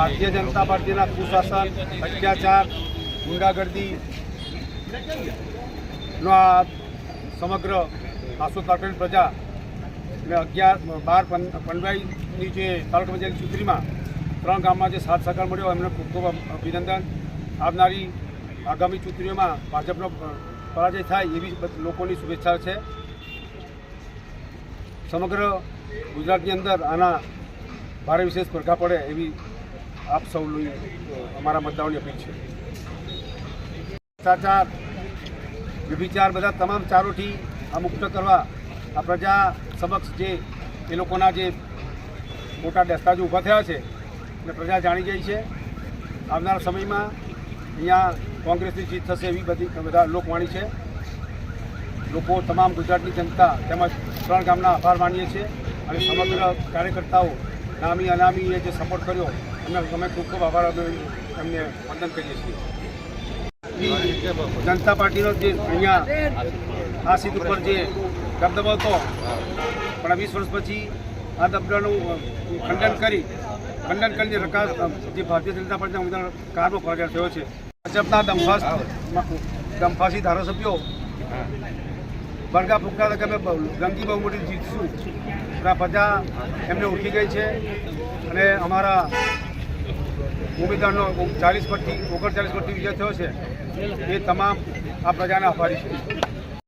ભારતીય જનતા પાર્ટીના કુશાસન, અત્યાચાર, ગુંડાગર્દી નો આ સમગ્ર આસો તાલુકાની પ્રજા અને અગિયાર, બાર પંડવાઈની જે તાલુકા પંચાયત ચૂંટણીમાં ત્રણ ગામમાં જે સાથ સહકાર મળ્યો, એમને ખૂબ ખૂબ અભિનંદન. આવનારી આગામી ચૂંટણીઓમાં ભાજપનો પરાજય થાય એવી લોકોની શુભેચ્છા છે. સમગ્ર ગુજરાતની અંદર આના ભારે વિશેષ સ્પર્ધા પડે એવી આપ સૌની અમારા મતદારોની અપીલ છે. ભ્રષ્ટાચાર, વ્યભિચાર બધા તમામ ચારોથી આ મુક્ત કરવા આ પ્રજા સમક્ષ જે એ લોકોના જે મોટા દસ્તાવેજો ઊભા થયા છે એટલે પ્રજા જાણી જાય છે. આવનારા સમયમાં અહીંયા કોંગ્રેસની જીત થશે એવી બધી બધા લોકવાણી છે. લોકો તમામ ગુજરાતની જનતા તેમજ ત્રણ ગામના આભાર માનીએ છીએ અને સમગ્ર કાર્યકર્તાઓ, નામી અનામીએ જે સપોર્ટ કર્યો એમને અમે ખૂબ ખૂબ આભાર અમે એમને વંદન કરીએ છીએ. જનતા પાર્ટીનો જે અહીંયા આ સીટ ઉપર જે દબદબો હતો, પણ વીસ વર્ષ પછી આ દબદબાનું ખંડન કરી, ખંડન કરીને જે ભારતીય જનતા પાર્ટીના ઉમેદવાર કારનો ફરજ થયો છે. ભાજપના દંફાસ દમફાસી ધારાસભ્યો બળગા ફૂંકતા કે અમે બહુ- મોટી જીતશું. આ પ્રજા એમને ઉઠી ગઈ છે અને અમારા ઉમેદવારનો ચાલીસ પરથી ઓગણચાલીસ પરથી વિજય થયો છે. એ તમામ આ પ્રજાના આભારી છે.